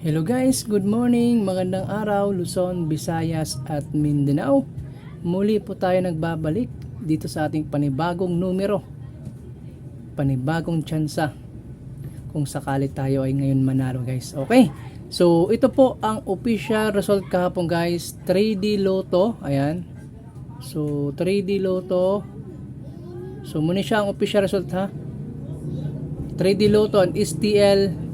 Hello guys, good morning, magandang araw Luzon, Visayas at Mindanao. Muli po tayo nagbabalik dito sa ating panibagong numero, panibagong tsansa kung sakali tayo ay ngayon manalo guys. Okay, so ito po ang official result kahapon guys, 3D Lotto, ayan. So 3D Lotto, so muna siya ang official result ha. 3D Lotto and STL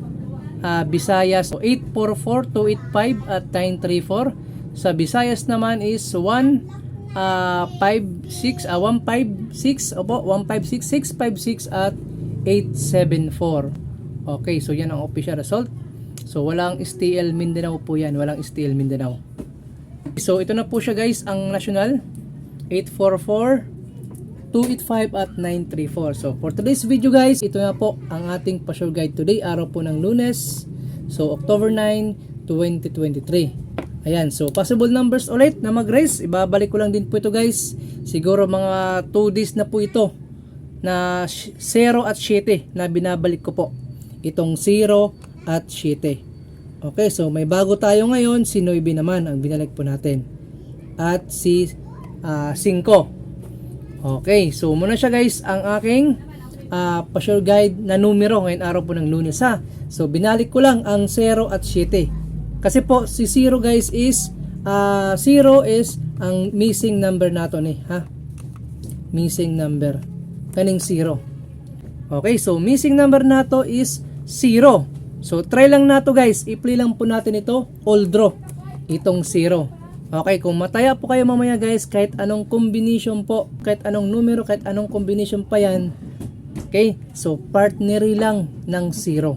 uh, Visayas so 844-285 at 934 sa Visayas naman is 1 uh, 56 uh, 156 opo 156 656 at 874 okay so yan ang official result. So walang STL Mindanao po yan walang STL Mindanao. So ito na po siya guys ang national 844 285 at 934. So, for today's video guys, ito na po ang ating pa-sure guide today, araw po ng lunes. So, October 9, 2023. Ayan, so possible numbers ulit na mag-raise. Ibabalik ko lang din po ito guys. Siguro mga 2 days na po ito na 0 at 7 na binabalik ko po. Itong 0 at 7. Okay, so may bago tayo ngayon. Si Noybe naman ang binalik po natin. At si uh, 5. Okay, so muna siya guys ang aking uh, pa-sure guide na numero ngayon araw po ng lunes ha. So binalik ko lang ang 0 at 7. Kasi po si 0 guys is uh, 0 is ang missing number nato ni ha. Missing number. Kaning 0. Okay, so missing number nato is 0. So try lang nato guys, i-play lang po natin ito all draw. Itong 0. Okay, kung mataya po kayo mamaya guys, kahit anong combination po, kahit anong numero, kahit anong combination pa yan, okay, so partnery lang ng 0.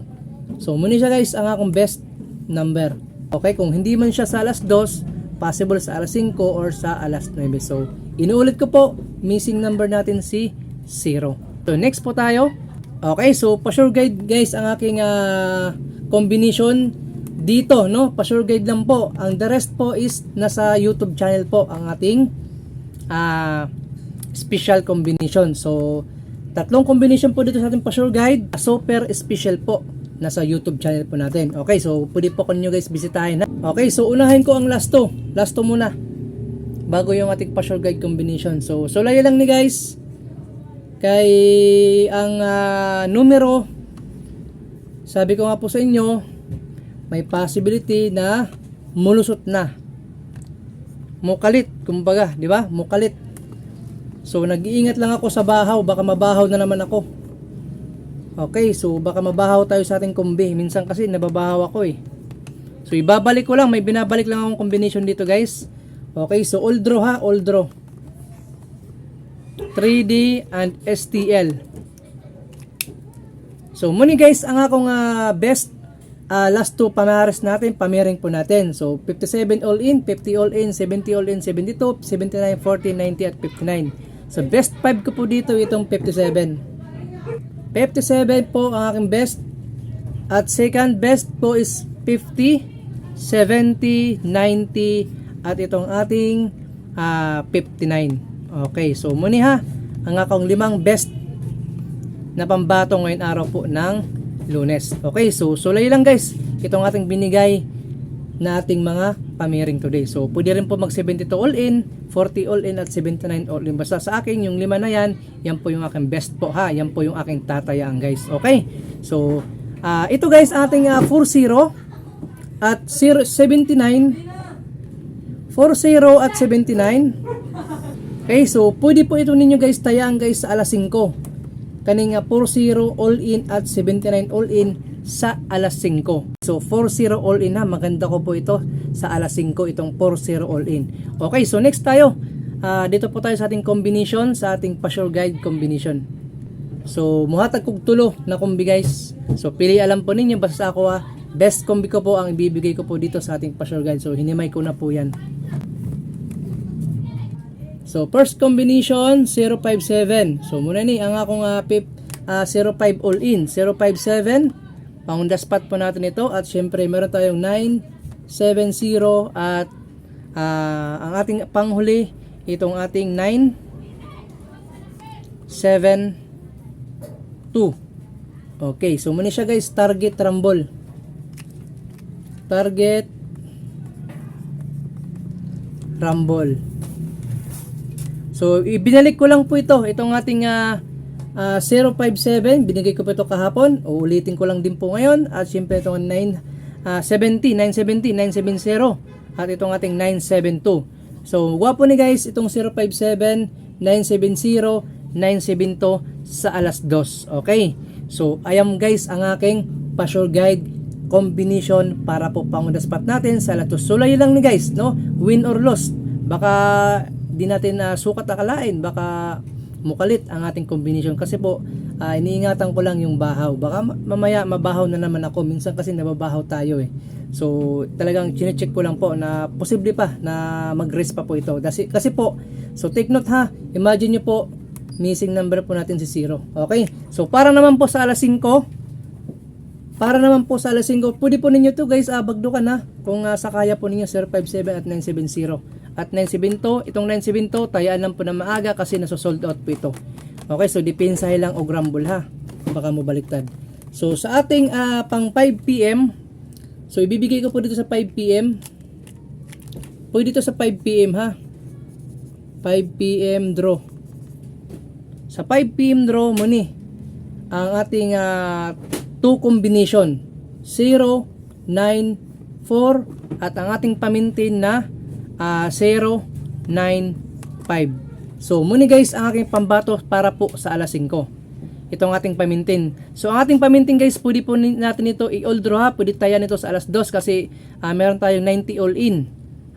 So muna siya guys, ang akong best number. Okay, kung hindi man siya sa alas 2, possible sa alas 5 or sa alas 9. So, inuulit ko po, missing number natin si 0. So, next po tayo. Okay, so pa-sure guide guys ang aking uh, combination dito, no? Pa-sure guide lang po. Ang the rest po is nasa YouTube channel po ang ating uh, special combination. So, tatlong combination po dito sa ating pa-sure guide. Super special po nasa YouTube channel po natin. Okay, so pwede po ko nyo guys bisitahin. Ha? Okay, so unahin ko ang last to. Last to muna. Bago yung ating pa-sure guide combination. So, sulay lang ni guys. Kay ang uh, numero sabi ko nga po sa inyo may possibility na mulusot na. Mukalit, kumbaga, di ba? Mukalit. So, nag-iingat lang ako sa bahaw, baka mabahaw na naman ako. Okay, so baka mabahaw tayo sa ating kumbi. Minsan kasi nababahaw ako eh. So, ibabalik ko lang, may binabalik lang akong combination dito guys. Okay, so all draw ha, all draw. 3D and STL. So, muni guys, ang akong uh, best uh, last two pamares natin, pamiring po natin. So, 57 all in, 50 all in, 70 all in, 72, 79, 40, 90 at 59. So, best 5 ko po dito itong 57. 57 po ang aking best. At second best po is 50, 70, 90 at itong ating uh, 59. Okay, so muni ha, ang akong limang best na pambato ngayon araw po ng lunes. Okay, so sulay lang guys. Itong ating binigay na ating mga pamiring today. So, pwede rin po mag 72 all in, 40 all in at 79 all in. Basta sa akin, yung lima na yan, yan po yung aking best po ha. Yan po yung aking tatayaan guys. Okay? So, uh, ito guys, ating uh, 4-0 at 0, 79 4-0 at 79 Okay, so pwede po ito ninyo guys tayaan guys sa alas 5 kaning 4-0 all in at 79 all in sa alas 5. So 4-0 all in ha, maganda ko po ito sa alas 5 itong 4-0 all in. Okay, so next tayo. Uh, dito po tayo sa ating combination, sa ating pa-sure guide combination. So muhatag kog tulo na kombi guys. So pili alam po ninyo basta ako ha, best kombi ko po ang ibibigay ko po dito sa ating pa-sure guide. So hinimay ko na po yan. So, first combination, 057. So, muna ni, ang akong uh, pip, uh, 05 all in. 057. Pang the spot po natin ito. At syempre, meron tayong 970 at uh, ang ating panghuli, itong ating 972. Okay, so muna siya guys, target rumble. target rumble. So, ibinalik ko lang po ito. Itong ating ah, ah, 057. Binigay ko po ito kahapon. Uulitin ko lang din po ngayon. At syempre itong 9, ah, 70, 970, 970. At itong ating 972. So, gwapo ni guys. Itong 057, 970, 972 sa alas 2. Okay. So, ayan guys ang aking pa-sure guide combination para po pang spot natin sa latos. Sulay lang ni guys, no? Win or loss. Baka di natin na sukat akalain, baka mukalit ang ating combination kasi po ah, iniingatan ko lang yung bahaw. Baka ma- mamaya mabahaw na naman ako. Minsan kasi nababahaw tayo eh. So talagang chinecheck ko lang po na posible pa na mag-rest pa po ito. Kasi, kasi po, so take note ha, imagine nyo po, missing number po natin si 0. Okay? So para naman po sa alas 5, para naman po sa alas 5, pwede po ninyo to guys, ah, bagdukan ha. Kung uh, sa kaya po ninyo 057 at 970. At 972, itong 972, tayaan lang po na maaga kasi nasosold out po ito. Okay, so depensahe lang o grumble ha. Baka mo baliktad. So sa ating ah, pang 5 p.m., so ibibigay ko po dito sa 5 p.m. Pwede dito sa 5 p.m. ha. 5 p.m. draw. Sa 5 p.m. draw mo ni ang ating ah, two combination 0, 9, 4 at ang ating pamintin na ah, 0, 9, 5. So muni guys ang aking pambato para po sa alas 5. Itong ating pamintin. So ang ating pamintin guys, pwede po natin ito i-all draw ha. Pwede tayo nito sa alas 2 kasi ah, meron tayong 90 all in.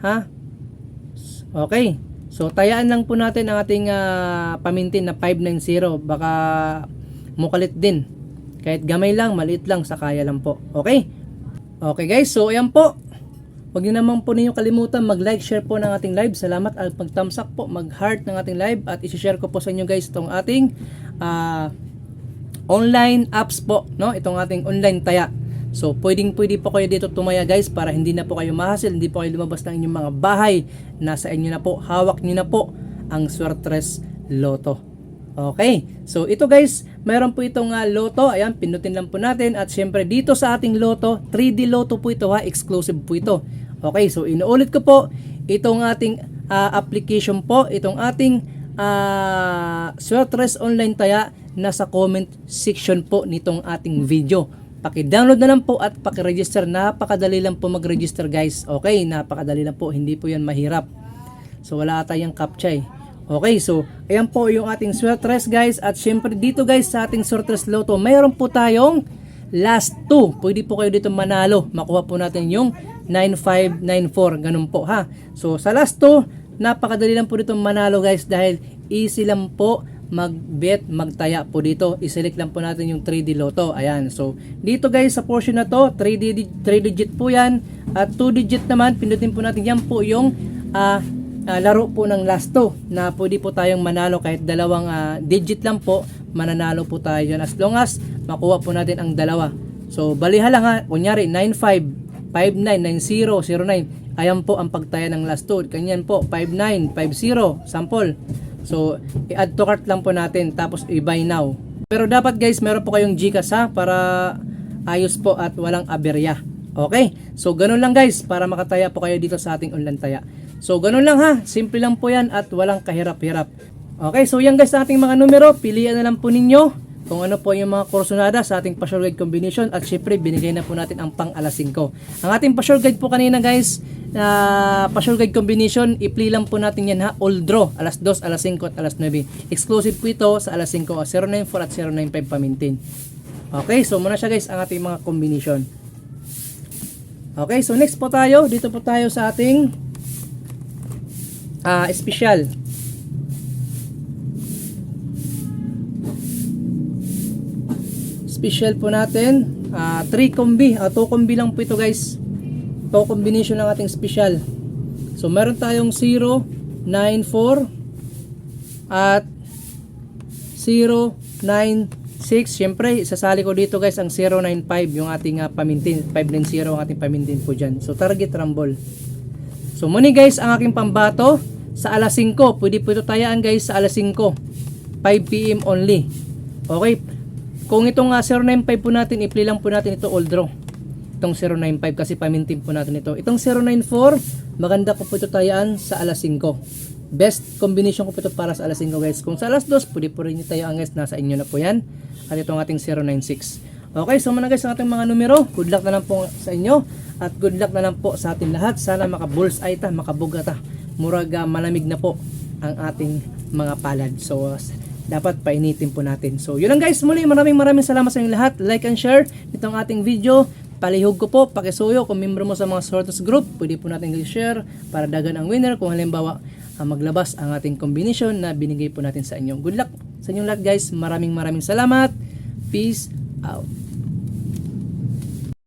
Ha? Okay. So, tayaan lang po natin ang ating ah, pamintin na 590. Baka mukalit din. Kahit gamay lang, maliit lang, sa kaya lang po. Okay? Okay guys, so ayan po. Huwag niyo naman po ninyo kalimutan mag-like, share po ng ating live. Salamat at pag-thumbs up po, mag-heart ng ating live. At isi-share ko po sa inyo guys itong ating ah, online apps po, no? Itong ating online taya. So, pwedeng pwede po kayo dito tumaya guys para hindi na po kayo mahasil, hindi po kayo lumabas ng inyong mga bahay. Nasa inyo na po, hawak nyo na po ang Swertres Lotto. Okay, so ito guys, meron po itong ah, Lotto, ayan, pinutin lang po natin at syempre dito sa ating Lotto, 3D Lotto po ito ha, exclusive po ito. Okay, so inuulit ko po, itong ating ah, application po, itong ating uh, Swertres Online Taya, nasa comment section po nitong ating video. Paki-download na lang po at paki-register. Napakadali lang po mag-register guys. Okay, napakadali lang po. Hindi po yan mahirap. So wala tayong captcha eh. Okay, so ayan po yung ating Swertres guys. At syempre dito guys sa ating Swertres Lotto, mayroon po tayong last 2. Pwede po kayo dito manalo. Makuha po natin yung 9594. Ganun po ha. So sa last 2, napakadali lang po dito manalo guys dahil easy lang po mag-bet, magtaya po dito. I-select lang po natin yung 3D Lotto. Ayan. So, dito guys, sa portion na to, 3D, 3 digit po yan. At 2 digit naman, pindutin po natin yan po yung ah, ah, laro po ng last to na pwede po tayong manalo kahit dalawang ah, digit lang po, mananalo po tayo dyan. As long as makuha po natin ang dalawa. So, baliha lang ha. Kunyari, 95, 59, 90, 09. Ayan po ang pagtaya ng last to. Kanyan po, 59, 50, sample. So, i-add to cart lang po natin tapos i-buy now. Pero dapat guys, meron po kayong Gcash ha para ayos po at walang aberya. Okay? So, ganun lang guys para makataya po kayo dito sa ating online taya. So, ganun lang ha. Simple lang po yan at walang kahirap-hirap. Okay, so yan guys sa ating mga numero. Pilihan na lang po ninyo kung ano po yung mga kursonada sa ating pa-sure guide combination at syempre binigay na po natin ang pang alas 5. Ang ating pa-sure guide po kanina guys, na pa-sure guide combination, i-play lang po natin yan ha, all draw, alas 2, alas 5 at alas 9. Exclusive po ito sa alas 5, 094 at 095 pamintin. Okay, so muna siya guys ang ating mga combination. Okay, so next po tayo, dito po tayo sa ating ah special. Special po natin. 3 combi, 2 combi lang po ito guys. 2 combination ng ating special. So meron tayong 0, 9, 4 at 0, 9, 6. Siyempre, sasali ko dito guys ang 095 yung ating uh, pamintin. 590 ang ating pamintin po dyan. So target rumble. So muni guys, ang aking pambato sa alas 5. Pwede po ito tayaan guys sa alas 5. 5pm only. Okay. Kung itong uh, 095 po natin, i-play lang po natin ito all draw. itong 095 kasi pamintin po natin ito. Itong 094, maganda ko po ito tayaan sa alas 5. Best combination ko po ito para sa alas 5 guys. Kung sa alas 2, pwede po rin nyo tayo ang guys. Nasa inyo na po yan. At itong ating 096. Okay, so muna guys ang ating mga numero. Good luck na lang po sa inyo. At good luck na lang po sa ating lahat. Sana maka-bulls eye ta, makabuga ta. Muraga malamig na po ang ating mga palad. So, uh, dapat painitin po natin. So, yun lang guys. Muli, maraming maraming salamat sa inyong lahat. Like and share itong ating video. Palihog ko po, pakisuyo. Kung member mo sa mga sorters group, pwede po natin i-share para dagan ang winner. Kung halimbawa, ah, maglabas ang ating combination na binigay po natin sa inyo. Good luck sa inyong lahat guys. Maraming maraming salamat. Peace out.